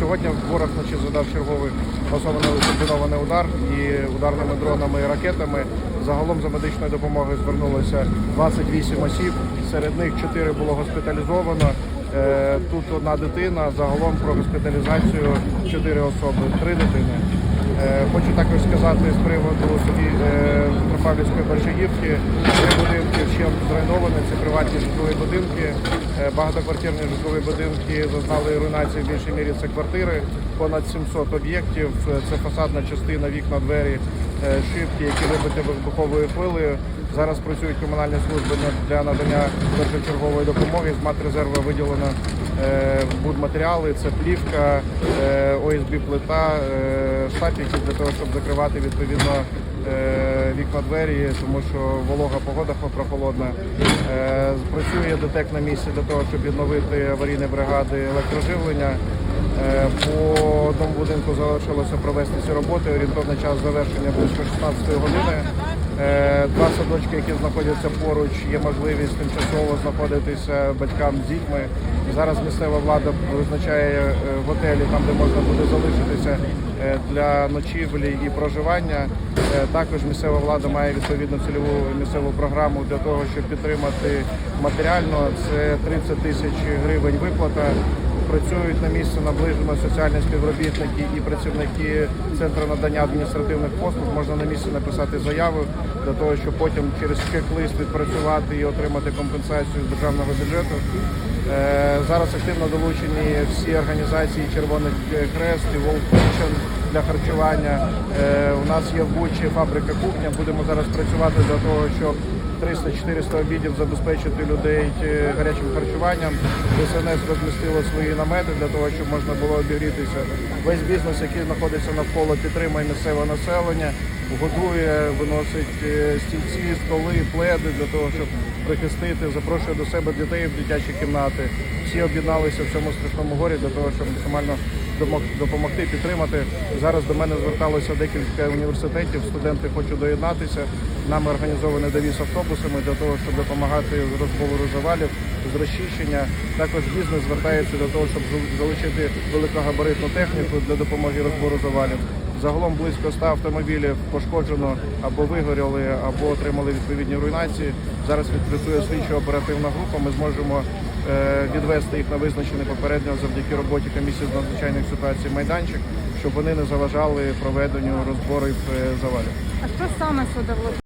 Сьогодні ворог вночі задав черговий масований комбінований удар і ударними дронами і ракетами. Загалом за медичною допомогою звернулося 28 осіб. Серед них 4 було госпіталізовано. Е, Тут одна дитина. Загалом про госпіталізацію 4 особи, 3 дитини. Е, Хочу також сказати з приводу собі е, Петропавлівської Борщагівки. Три будинки ще зруйновані, це приватні житлові будинки. Е, Багатоквартирні житлові будинки зазнали руйнації в більшій мірі це квартири. Понад 700 об'єктів. Це фасадна частина, вікна, двері, шибки, які вибиті вибуховою хвилею. Зараз працюють комунальні служби для надання першочергової допомоги. З матрезерва виділено будматеріали, це плівка, е, ОСБ плита, шапіки для того, щоб закривати відповідно е, вікна двері, тому що волога погода прохолодна. Е, Працює ДТЕК на місці для того, щоб відновити аварійні бригади електроживлення. Е, По одному будинку залишилося провести ці роботи. Орієнтовний час завершення близько 16 години. Е, Два садочки, які знаходяться поруч, є можливість тимчасово знаходитися батькам з дітьми. Зараз місцева влада визначає е, готелі, там де можна буде залишитися для ночівлі і проживання. Також місцева влада має відповідну цільову місцеву програму для того, щоб підтримати матеріально. Це 30 тисяч гривень виплата. Працюють на місці наближено соціальні співробітники і працівники центру надання адміністративних послуг. Можна на місці написати заяву для того, щоб потім через чек-лист відпрацювати і отримати компенсацію з державного бюджету. Е, Зараз активно долучені всі організації Червоний Хрест і Kitchen для харчування. Е, У нас є в Бучі фабрика кухня. Будемо зараз працювати для того, щоб 300-400 обідів забезпечити людей е, гарячим харчуванням. ДСНС розмістило свої намети для того, щоб можна було обігрітися. Весь бізнес, який знаходиться навколо, підтримує місцеве населення, годує, виносить е, стільці, столи, пледи для того, щоб прихистити, запрошує до себе дітей в дитячі кімнати. Всі об'єдналися в цьому страшному горі для того, щоб максимально допомогти, підтримати. Зараз до мене зверталося декілька університетів. Студенти хочуть доєднатися. Нами організований довіз автобусами для того, щоб допомагати з розбору завалів, з розчищення. Також бізнес звертається для того, щоб залучити великогабаритну техніку для допомоги розбору завалів. Загалом близько 100 автомобілів пошкоджено або вигоріли, або отримали відповідні руйнації. Зараз відпрацює слідчо оперативна група. Ми зможемо е, відвести їх на визначений попередньо завдяки роботі комісії з надзвичайних ситуацій майданчик, щоб вони не заважали проведенню розборів е, завалів. А що саме сюди?